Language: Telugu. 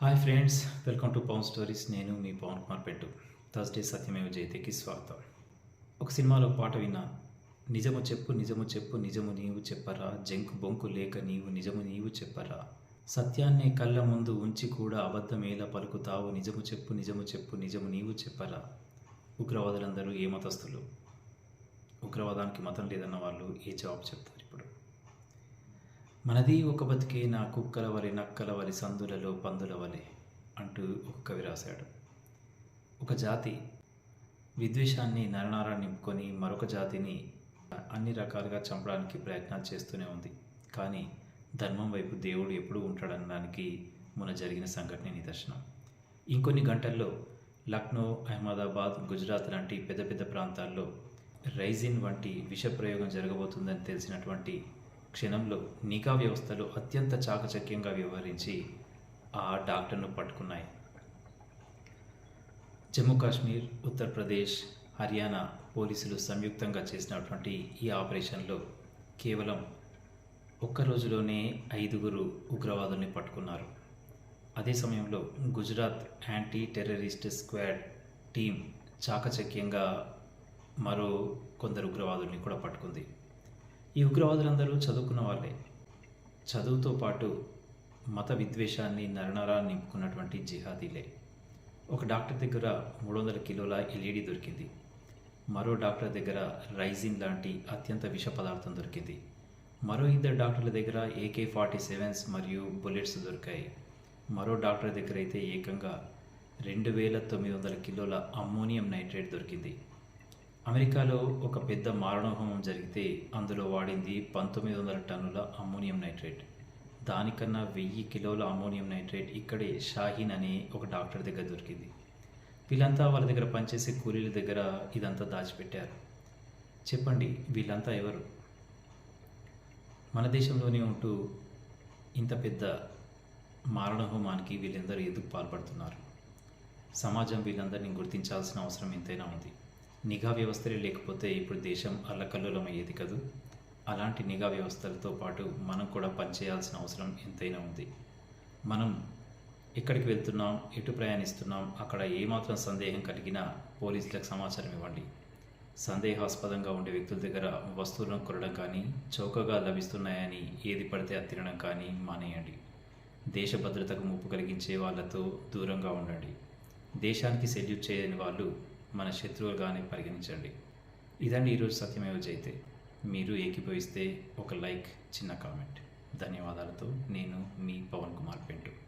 Hi friends welcome to Pawan stories నేను మీ పవన్ కుమార్ పెట్టు. థర్స్డే సత్యమేవ జయతేకి స్వాగతం. ఒక సినిమాలో పాట విన్నా. నిజము చెప్పు నిజము చెప్పు నిజము నీవు చెప్పరా. జంకు బొంకు లేక నీవు నిజము నీవు చెప్పరా. సత్యాన్ని కళ్ళ ముందు ఉంచి కూడా అబద్ధమేలా పలుకుతావు నిజము చెప్పు నిజము చెప్పు నిజము నీవు చెప్పరా. ఉగ్రవాదులందరూ ఏ మతస్థులు? ఉగ్రవాదానికి మతం లేదన్న వాళ్ళు ఏ జవాబు చెప్తారు ఇప్పుడు? మనది ఒక బతికే నా కుక్కల వలి నక్కల వలి సందులలో పందుల వలె అంటూ ఒక కవి రాశాడు. ఒక జాతి విద్వేషాన్ని నరనారా నింపుకొని మరొక జాతిని అన్ని రకాలుగా చంపడానికి ప్రయత్నాలు చేస్తూనే ఉంది. కానీ ధర్మం వైపు దేవుడు ఎప్పుడూ ఉంటాడనడానికి మొన్న జరిగిన సంఘటన నిదర్శనం. ఇంకొన్ని గంటల్లో లక్నో అహ్మదాబాద్ గుజరాత్ లాంటి పెద్ద పెద్ద ప్రాంతాల్లో రైజిన్ వంటి విష ప్రయోగం జరగబోతుందని తెలిసినటువంటి క్షణంలో నిఘా వ్యవస్థలు అత్యంత చాకచక్యంగా వ్యవహరించి ఆ డాక్టర్ను పట్టుకున్నాయి. జమ్మూ కాశ్మీర్ ఉత్తరప్రదేశ్ హర్యానా పోలీసులు సంయుక్తంగా చేసినటువంటి ఈ ఆపరేషన్లో కేవలం ఒక్క రోజులోనే ఐదుగురు ఉగ్రవాదుల్ని పట్టుకున్నారు. అదే సమయంలో Gujarat anti terrorist squad team చాకచక్యంగా మరో కొందరు ఉగ్రవాదుల్ని కూడా పట్టుకుంది. ఈ ఉగ్రవాదులందరూ చదువుకున్న వాళ్ళే. చదువుతో పాటు మత విద్వేషాన్ని నరనరా నింపుకున్నటువంటి జిహాదీలే. ఒక డాక్టర్ దగ్గర మూడు వందల కిలోల ఎల్ఈడి దొరికింది. మరో డాక్టర్ దగ్గర రైజిన్ లాంటి అత్యంత విష పదార్థం దొరికింది. మరో ఇద్దరు డాక్టర్ల దగ్గర ఏకే ఫార్టీ సెవెన్స్ మరియు బుల్లెట్స్ దొరికాయి. మరో డాక్టర్ దగ్గర అయితే ఏకంగా రెండు వేల తొమ్మిది వందల కిలోల అమ్మోనియం నైట్రేట్ దొరికింది. అమెరికాలో ఒక పెద్ద మారణహోమం జరిగితే అందులో వాడింది పంతొమ్మిది వందల టన్నుల అమ్మోనియం నైట్రేట్. దానికన్నా వెయ్యి కిలోల అమ్మోనియం నైట్రేట్ ఇక్కడే షాహీన్ అనే ఒక డాక్టర్ దగ్గర దొరికింది. వీళ్ళంతా వాళ్ళ దగ్గర పనిచేసే కూలీల దగ్గర ఇదంతా దాచిపెట్టారు. చెప్పండి వీళ్ళంతా ఎవరు? మన దేశంలోనే ఉంటూ ఇంత పెద్ద మారణహోమానికి వీళ్ళందరూ ఎందుకు పాల్పడుతున్నారు? సమాజం వీళ్ళందరినీ గుర్తించాల్సిన అవసరం ఎంతైనా ఉంది. నిఘా వ్యవస్థలే లేకపోతే ఇప్పుడు దేశం అల్లకల్లోలమయ్యేది కదూ? అలాంటి నిఘా వ్యవస్థలతో పాటు మనం కూడా పనిచేయాల్సిన అవసరం ఎంతైనా ఉంది. మనం ఎక్కడికి వెళ్తున్నాం ఎటు ప్రయాణిస్తున్నాం అక్కడ ఏమాత్రం సందేహం కలిగినా పోలీసులకు సమాచారం ఇవ్వండి. సందేహాస్పదంగా ఉండే వ్యక్తుల దగ్గర వస్తువులను కొనడం కానీ చౌకగా లభిస్తున్నాయని ఏది పడితే అది తినడం కానీ మానేయండి. దేశ భద్రతకు ముప్పు కలిగించే వాళ్ళతో దూరంగా ఉండండి. దేశానికి సెల్యూట్ చేయని వాళ్ళు మన శత్రువులుగానే పరిగణించండి. ఇదండి ఈరోజు సత్యమేవ జైతే. మీరు ఏకీభవిస్తే ఒక లైక్ చిన్న కామెంట్. ధన్యవాదాలతో నేను మీ పవన్ కుమార్ పెంటు.